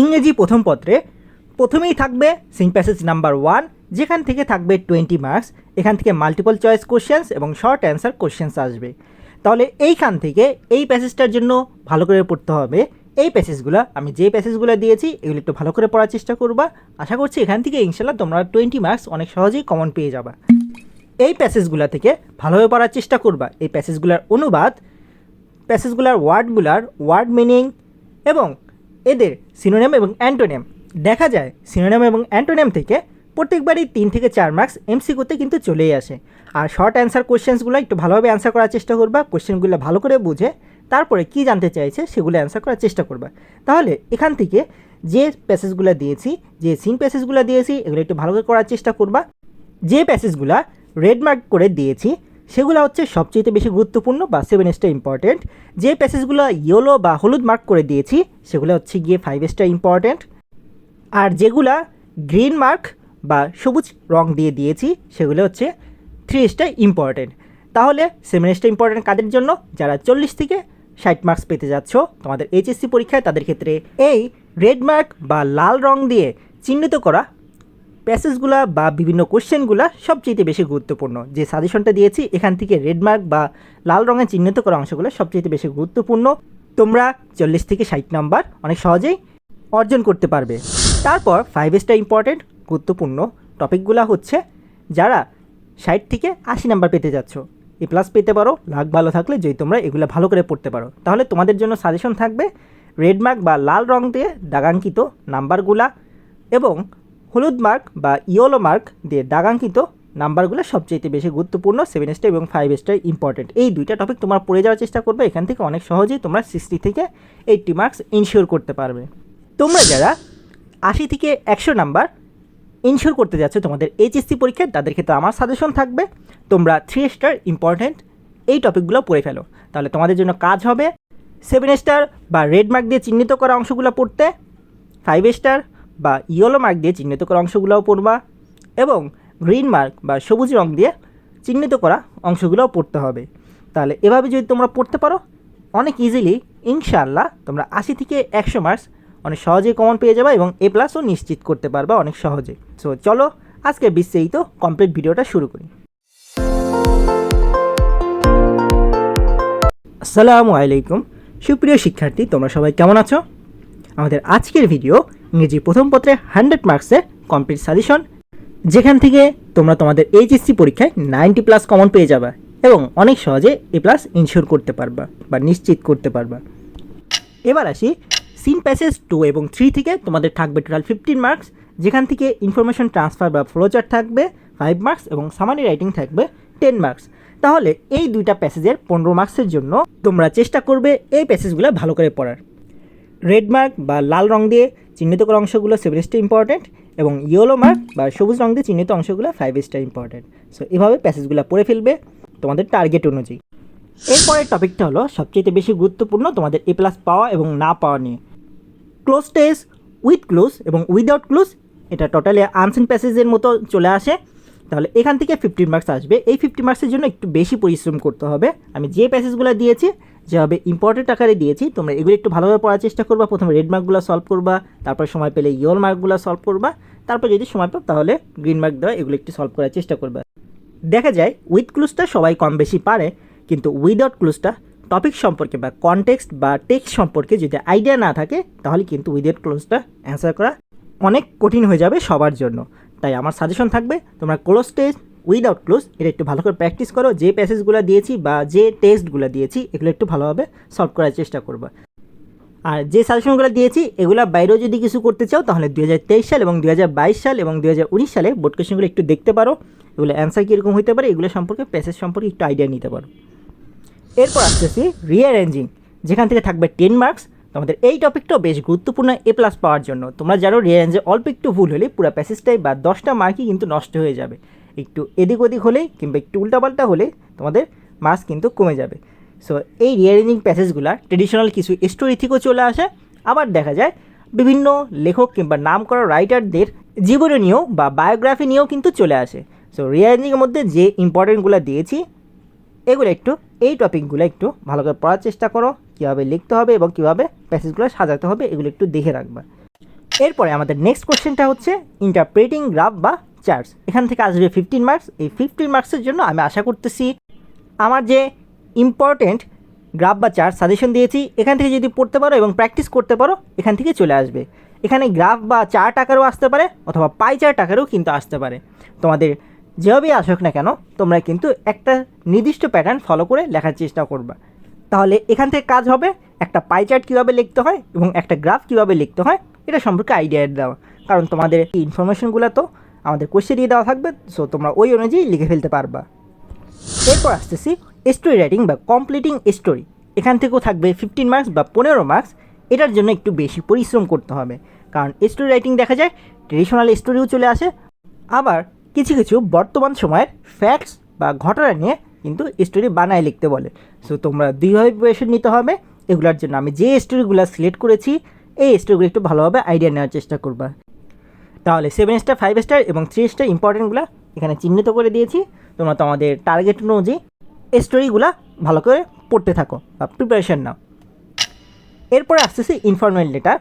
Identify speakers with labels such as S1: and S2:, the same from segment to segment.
S1: ইংরেজি প্রথম পত্রে প্রথমেই থাকবে সিং প্যাসেজ নাম্বার ওয়ান, যেখান থেকে থাকবে টোয়েন্টি মার্কস, এখান থেকে মাল্টিপল চয়েস কোশ্চেন্স এবং শর্ট অ্যান্সার কোশ্চেন্স আসবে। তাহলে এইখান থেকে এই প্যাসেজটার জন্য ভালো করে পড়তে হবে। এই প্যাসেজগুলো, আমি যে প্যাসেজগুলো দিয়েছি, এগুলো একটু ভালো করে পড়ার চেষ্টা করবা। আশা করছি এখান থেকে ইনশাল্লাহ তোমরা টোয়েন্টি মার্কস অনেক সহজেই কমন পেয়ে যাবা। এই প্যাসেজগুলো থেকে ভালোভাবে পড়ার চেষ্টা করবা। এই প্যাসেজগুলোর অনুবাদ, প্যাসেজগুলোর ওয়ার্ডগুলার ওয়ার্ড মিনিং এবং এদের সিনোনেম এবং অ্যান্টোনেম। দেখা যায়, সিনোনেম এবং অ্যান্টোনেম থেকে প্রত্যেকবারই তিন থেকে চার মার্কস এমসিকিউতে কিন্তু চলেই আসে। আর শর্ট অ্যান্সার কোশ্চেন্সগুলো একটু ভালোভাবে অ্যান্সার করার চেষ্টা করবা, কোশ্চেনগুলো ভালো করে বুঝে তারপরে কি জানতে চাইছে সেগুলো অ্যান্সার করার চেষ্টা করবা। তাহলে এখান থেকে যে প্যাসেজগুলো দিয়েছি, যে সিন প্যাসেজগুলো দিয়েছি, এগুলো একটু ভালো করে করার চেষ্টা করবা। যে প্যাসেজগুলো রেড মার্ক করে দিয়েছি সেগুলো হচ্ছে সবচেয়ে বেশি গুরুত্বপূর্ণ বা সেভেন স্টার ইম্পর্টেন্ট যে প্যাসেজগুলো ইয়েলো বা হলুদ মার্ক করে দিয়েছি, সেগুলো হচ্ছে গিয়ে ফাইভ স্টার ইম্পর্টেন্ট আর যেগুলা গ্রিন মার্ক বা সবুজ রং দিয়ে দিয়েছি, সেগুলো হচ্ছে থ্রি স্টার ইম্পর্টেন্ট তাহলে সেভেন স্টার ইম্পর্টেন্ট কাদের জন্য? যারা চল্লিশ থেকে ষাট মার্কস পেতে যাচ্ছ, তোমাদের এইচএসসি পরীক্ষায় তাদের ক্ষেত্রে এই রেড মার্ক বা লাল রং দিয়ে চিহ্নিত করা প্যাসেজগুলো বা বিভিন্ন কোশ্চেনগুলো সবচেয়ে বেশি গুরুত্বপূর্ণ। যে সাজেশনটা দিয়েছি, এখান থেকে রেডমার্ক বা লাল রঙে চিহ্নিত করা অংশগুলো সবচেয়ে বেশি গুরুত্বপূর্ণ। তোমরা চল্লিশ থেকে ষাট নাম্বার অনেক সহজেই অর্জন করতে পারবে। তারপর ফাইভ স্টার ইম্পর্টেন্ট গুরুত্বপূর্ণ টপিকগুলো হচ্ছে যারা ষাট থেকে আশি নাম্বার পেতে যাচ্ছ। এ প্লাস পেতে পারো লাগ ভালো থাকলে যদি তোমরা এগুলো ভালো করে পড়তে পারো। তাহলে তোমাদের জন্য সাজেশন থাকবে রেড মার্ক বা লাল রং দিয়ে দাগাঙ্কিত নাম্বারগুলা এবং হলুদ মার্ক বা ইয়েলো মার্ক দিয়ে দাগাঙ্কিত নাম্বারগুলো সবচেয়ে বেশি গুরুত্বপূর্ণ সেভেন স্টার এবং ফাইভ স্টার ইম্পর্টেন্ট এই দুইটা টপিক তোমরা পড়ে যাওয়ার চেষ্টা করবে, এখান থেকে অনেক সহজেই তোমরা সিক্সটি থেকে এইটটি মার্কস ইনশিওর করতে পারবে। তোমরা যারা আশি থেকে একশো নাম্বার ইনশিওর করতে যাচ্ছ তোমাদের এইচএসসি পরীক্ষায় তাদের ক্ষেত্রে আমার সাজেশন থাকবে, তোমরা থ্রি স্টার ইম্পর্টেন্ট এই টপিকগুলো পড়ে ফেলো। তাহলে তোমাদের জন্য কাজ হবে সেভেন স্টার বা রেড মার্ক দিয়ে চিহ্নিত করা অংশগুলো পড়তে ফাইভ স্টার বা ইয়েলো মার্ক দিয়ে চিহ্নিত করা অংশগুলোও পড়বা এবং গ্রিন মার্ক বা সবুজ রং দিয়ে চিহ্নিত করা অংশগুলোও পড়তে হবে। তাহলে এভাবে যদি তোমরা পড়তে পারো, অনেক ইজিলি ইনশাআল্লাহ তোমরা আশি থেকে একশো মার্কস অনেক সহজেই কমন পেয়ে যাবে এবং এ প্লাসও নিশ্চিত করতে পারবা অনেক সহজে। সো চলো আজকে বিস্তারিত কমপ্লিট ভিডিওটা শুরু করি। আসসালামু আলাইকুম। সুপ্রিয় শিক্ষার্থী, তোমরা সবাই কেমন আছো? আমাদের আজকের ভিডিও ইংরেজি প্রথম পত্রে হান্ড্রেড মার্কসের কমপ্লিট সাজেশন যেখান থেকে তোমরা তোমাদের এইচএসসি পরীক্ষায় নাইনটি প্লাস কমন পেয়ে যাবে এবং অনেক সহজে এ প্লাস ইনশিওর করতে পারবা বা নিশ্চিত করতে পারবা। এবার আসি সিন প্যাসেজ টু এবং থ্রি থেকে তোমাদের থাকবে টোটাল ফিফটিন মার্কস যেখান থেকে ইনফরমেশন ট্রান্সফার বা ফ্লোচার থাকবে ফাইভ মার্কস এবং সামানি রাইটিং থাকবে টেন মার্কস তাহলে এই দুইটা প্যাসেজের পনেরো মার্কসের জন্য তোমরা চেষ্টা করবে এই প্যাসেজগুলো ভালো করে পড়ার। রেড মার্ক বা লাল রং দিয়ে চিহ্নিত করা অংশগুলো সেভেন স্টার ইম্পর্টেন্ট এবং ইয়েলো মার্ক বা সবুজ রং দিয়ে চিহ্নিত অংশগুলো ফাইভ স্টার ইম্পর্টেন্ট সো এভাবে প্যাসেজগুলো পড়ে ফেলবে তোমাদের টার্গেট অনুযায়ী। এরপরের টপিকটা হলো সবচেয়ে বেশি গুরুত্বপূর্ণ তোমাদের এ প্লাস পাওয়া এবং না পাওয়া নিয়ে। ক্লোজ টেস্ট উইথ ক্লোজ এবং উইদাউট ক্লোজ এটা টোটালি আনসিন প্যাসেজের মতো চলে আসে। তাহলে এখান থেকে ফিফটিন মার্কস আসবে। এই ফিফটি মার্কসের জন্য একটু বেশি পরিশ্রম করতে হবে। আমি যে প্যাসেজগুলো দিয়েছি যেভাবে ইম্পর্টেন্ট আকারে দিয়েছি, তোমরা এগুলো একটু ভালোভাবে পড়ার চেষ্টা করবা। প্রথমে রেড মার্কগুলো সলভ করবা, তারপর সময় পেলে ইয়েল মার্কগুলো সলভ করবা, তারপর যদি সময় পাও তাহলে গ্রিন মার্ক দেওয়া এগুলো একটু সলভ করার চেষ্টা করবা। দেখা যায় উইথ ক্লুজটা সবাই কম বেশি পারে, কিন্তু উইদাউট ক্লুজটা টপিক সম্পর্কে বা কনটেক্সট বা টেক্সট সম্পর্কে যদি আইডিয়া না থাকে, তাহলে কিন্তু উইদাউট ক্লোজটা অ্যান্সার করা অনেক কঠিন হয়ে যাবে সবার জন্য। তাই আমার সাজেশন থাকবে, তোমরা ক্লোজ টেস্ট উইদাউট ক্লোজ এটা একটু ভালো করে প্র্যাকটিস করো, যে প্যাসেজগুলো দিয়েছি বা যে টেস্টগুলো দিয়েছি, এগুলো একটু ভালোভাবে সলভ করার চেষ্টা করবা। আর যে সাজেশনগুলো দিয়েছি, এগুলো বাইরেও যদি কিছু করতে চাও, তাহলে দুই হাজার তেইশ সাল এবং দুই হাজার বাইশ সাল এবং দুই হাজার উনিশ সালে বোর্ড কোয়েশনগুলো একটু দেখতে পারো। এগুলো অ্যান্সার কীরকম হতে পারে, এগুলো সম্পর্কে প্যাসেজ সম্পর্কে একটু আইডিয়া নিতে পারো। এরপর আসতেছি রিঅ্যারেঞ্জিং যেখান থেকে থাকবে টেন মার্কস তোমাদের এই টপিকটাও বেশ গুরুত্বপূর্ণ এ প্লাস পাওয়ার জন্য। তোমরা জানো রিঅ্যারেঞ্জে অল্প একটু ভুল হলে পুরো প্যাসেজটাই বা দশটা মার্কই কিন্তু নষ্ট হয়ে যাবে। একটু এদিক ওদিক হলেই কিংবা একটু উল্টাপাল্টা হলে তোমাদের মার্কস কিন্তু কমে যাবে। সো এই রিয়ারেঞ্জিং প্যাসেজগুলো ট্রেডিশনাল কিছু স্টোরি থেকেও চলে আসে। আবার দেখা যায় বিভিন্ন লেখক কিংবা নাম করা রাইটারদের জীবনী নিয়েও বা বায়োগ্রাফি নিয়েও কিন্তু চলে আসে। সো রিঅ্যারেঞ্জিংয়ের মধ্যে যে ইম্পর্টেন্টগুলো দিয়েছি, এগুলো একটু, এই টপিকগুলো একটু ভালো করে পড়ার চেষ্টা করো, কীভাবে লিখতে হবে এবং কীভাবে প্যাসেজগুলো সাজাতে হবে, এগুলো একটু দেখে রাখবা। এরপরে আমাদের নেক্সট কোশ্চেনটা হচ্ছে ইন্টারপ্রেটিং গ্রাফ বা চার্টস এখান থেকে আসবে ফিফটিন মার্কস এই ফিফটিন মার্কসের জন্য আমি আশা করতেছি আমার যে ইম্পর্টেন্ট গ্রাফ বা চার্ট সাজেশন দিয়েছি, এখান থেকে যদি পড়তে পারো এবং প্র্যাকটিস করতে পারো, এখান থেকে চলে আসবে। এখানে গ্রাফ বা চার্ট আকারেও আসতে পারে অথবা পাই চার্ট আকারেও কিন্তু আসতে পারে। তোমাদের যেভাবেই আসুক না কেন, তোমরা কিন্তু একটা নির্দিষ্ট প্যাটার্ন ফলো করে লেখার চেষ্টা করবা। তাহলে এখান থেকে কাজ হবে একটা পাই চার্ট কীভাবে লিখতে হয় এবং একটা গ্রাফ কীভাবে লিখতে হয়, এটা সম্পর্কে আইডিয়া দেওয়া। কারণ তোমাদের এই ইনফরমেশনগুলো তো আমাদের কোশ্চেন দিয়ে দেওয়া থাকবে সো তোমরা ওই অনুযায়ী লিখে ফেলতে পারবা। এরপর আসতেছি স্টোরি রাইটিং বা কমপ্লিটিং স্টোরি এখান থেকেও থাকবে ফিফটিন মার্কস বা পনেরো মার্কস এটার জন্য একটু বেশি পরিশ্রম করতে হবে, কারণ স্টোরি রাইটিং দেখা যায় ট্রেডিশনাল স্টোরিও চলে আসে। আবার কিছু কিছু বর্তমান সময়ের ফ্যাক্টস বা ঘটনা নিয়ে কিন্তু স্টোরি বানায় লিখতে বলে। সো তোমরা দুইভাবে প্রিপারেশন নিতে হবে, এগুলোর জন্য আমি যে স্টোরিগুলো সিলেক্ট করেছি, এই স্টোরিগুলো একটু ভালোভাবে আইডিয়া নেওয়ার চেষ্টা করবা। তাহলে সেভেন স্টার ফাইভ স্টার এবং থ্রি স্টার ইম্পর্টেন্টগুলো এখানে চিহ্নিত করে দিয়েছি। তোমরা তোমাদের টার্গেট অনুযায়ী স্টোরিগুলো ভালো করে পড়তে থাকো বা প্রিপারেশন নাও। এরপরে আসতেছে ইনফরমেল লেটার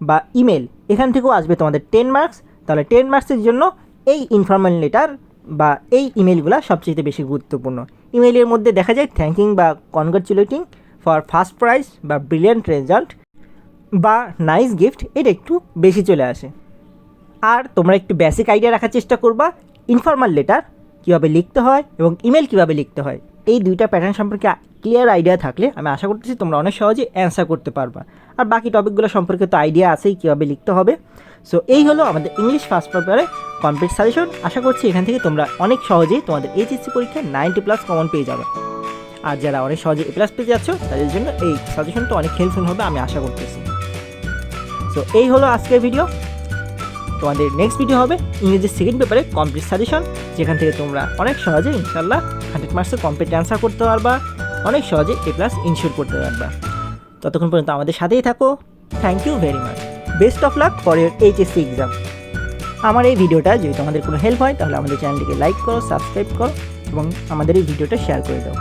S1: বা ইমেল এখান থেকেও আসবে তোমাদের টেন মার্কস তাহলে টেন মার্কসের জন্য এই ইনফরমেল লেটার বা এই ইমেলগুলো সবচেয়ে বেশি গুরুত্বপূর্ণ। ইমেলের মধ্যে দেখা যায় থ্যাঙ্কিং বা কনগ্রাচুলেটিং ফর ফার্স্ট প্রাইজ বা ব্রিলিয়ান্ট রেজাল্ট বা নাইস গিফট এটা একটু বেশি চলে আসে। আর তোমরা একটু বেসিক আইডিয়া রাখার চেষ্টা করবা ইনফর্মাল লেটার কীভাবে লিখতে হয় এবং ইমেল কীভাবে লিখতে হয়। এই দুইটা প্যাটার্ন সম্পর্কে ক্লিয়ার আইডিয়া থাকলে আমি আশা করতেছি তোমরা অনেক সহজে অ্যান্সার করতে পারবা। আর বাকি টপিকগুলো সম্পর্কে তো আইডিয়া আছেই কীভাবে লিখতে হবে। সো এই হলো আমাদের ইংলিশ ফার্স্ট পেপারে কমপ্লিট সাজেশন আশা করছি এখান থেকে তোমরা অনেক সহজেই তোমাদের এইচএসসি পরীক্ষায় নাইনটি প্লাস কমন পেয়ে যাবে। আর যারা অনেক সহজে এ প্লাস পেয়ে যাচ্ছ, তাদের জন্য এই সাজেশনটা অনেক হেল্পফুল হবে আমি আশা করতেছি। সো এই হলো আজকের ভিডিও তোমাদের নেক্সট ভিডিও হবে ইংরেজির সেকেন্ড পেপারে কমপ্লিট সাজেশন যেখান থেকে তোমরা অনেক সহজে ইনশাল্লাহ হান্ড্রেড মার্কসের কমপ্লিট অ্যান্সার করতে পারবা, অনেক সহজে এ প্লাস ইনশিওর করতে পারবা। ততক্ষণ পর্যন্ত আমাদের সাথেই থাকো। Thank you very much best of luck for your HSC exam আমার এই ভিডিওটা যদি তোমাদের কোনো হেল্প হয়, তাহলে আমাদের চ্যানেলটিকে লাইক করো সাবস্ক্রাইব করো এবং আমাদের এই ভিডিওটা শেয়ার করে দাও।